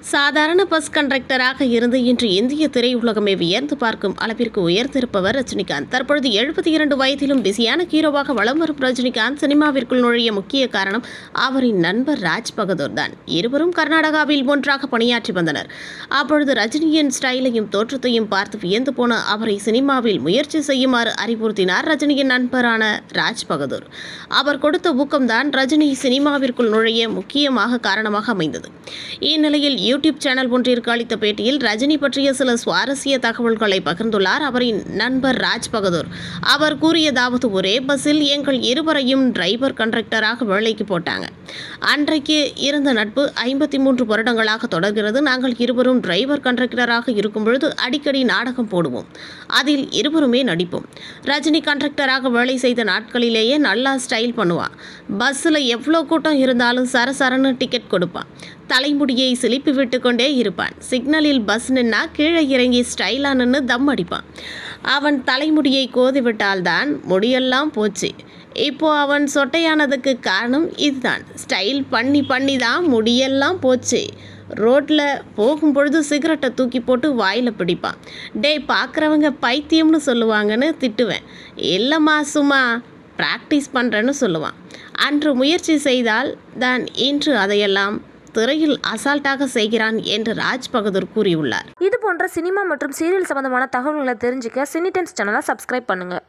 சாதாரண பஸ் கண்டக்டராக இருந்து இன்று இந்திய திரையுலகமே வியந்து பார்க்கும் அளவிற்கு உயர்ந்திருப்பவர் ரஜினிகாந்த். தற்பொழுது எழுபத்தி இரண்டு வயதிலும் பிஸியான ஹீரோவாக வலம் வரும் ரஜினிகாந்த் சினிமாவிற்குள் நுழைய முக்கிய காரணம் அவரின் நண்பர் ராஜ் பகதூர் தான். இருவரும் கர்நாடகாவில் ஒன்றாக பணியாற்றி வந்தனர். அப்பொழுது ரஜினியின் ஸ்டைலையும் தோற்றத்தையும் பார்த்து வியந்து போன அவரை சினிமாவில் முயற்சி செய்யுமாறு அறிவுறுத்தினார் ரஜினியின் நண்பரான ராஜ் பகதூர். அவர் கொடுத்த ஊக்கம்தான் ரஜினி சினிமாவிற்குள் நுழைய முக்கியமாக காரணமாக அமைந்தது. இந்நிலையில் யூடியூப் சேனல் ஒன்றிற்கு அளித்த பேட்டியில் ரஜினி பற்றிய சில சுவாரஸ்ய தகவல்களை பகிர்ந்துள்ளார் அவரின் நண்பர் ராஜ் பகதூர். அவர் கூறியதாவது ஒரே பஸ்ஸில் எங்கள் இருவரையும் டிரைவர் கண்டக்டராக வேலைக்கு போட்டாங்க. அன்றைக்கு இருந்த நட்பு ஐம்பத்தி மூன்று வருடங்களாக தொடர்கிறது. நாங்கள் இருவரும் டிரைவர் கண்டக்டராக இருக்கும் பொழுது அடிக்கடி நாடகம் போடுவோம். அதில் இருவருமே நடிப்போம். ரஜினி கண்டக்டராக வேலை செய்த நாட்களிலேயே நல்லா ஸ்டைல் பண்ணுவான் பஸ்ஸில் எவ்வளோ கூட்டம் இருந்தாலும் சரசரன்னு டிக்கெட் கொடுப்பான் தலைமுடியை சிலிப்பி விட்டு கொண்டே இருப்பான். சிக்னலில் பஸ் நின்னா கீழே இறங்கி ஸ்டைலாக நின்று தம் அடிப்பான். அவன் தலைமுடியை கோதி விட்டால்தான் முடியெல்லாம் போச்சு. இப்போ அவன் சொட்டையானதுக்கு காரணம் இதுதான். ஸ்டைல் பண்ணி பண்ணி தான் முடியெல்லாம் போச்சு. ரோட்டில் போகும்பொழுது சிகரெட்டை தூக்கி போட்டு வாயில் பிடிப்பான். டேய் பார்க்குறவங்க பைத்தியம்னு சொல்லுவாங்கன்னு திட்டுவேன். இல்லைம்மா சும்மா ப்ராக்டிஸ் பண்ணுறேன்னு சொல்லுவான். அன்று முயற்சி செய்தால் தான் இன்று அதையெல்லாம் திரையில் அசால்ட்டாக செய்கிறான் என்று ராஜ் பகதூர் கூறியுள்ளார். இது போன்ற சினிமா மற்றும் சீரியல் சம்பந்தமான தகவல்களை தெரிஞ்சுக்க சினிடென்ஸ் சேனலை சப்ஸ்கிரைப் பண்ணுங்கள்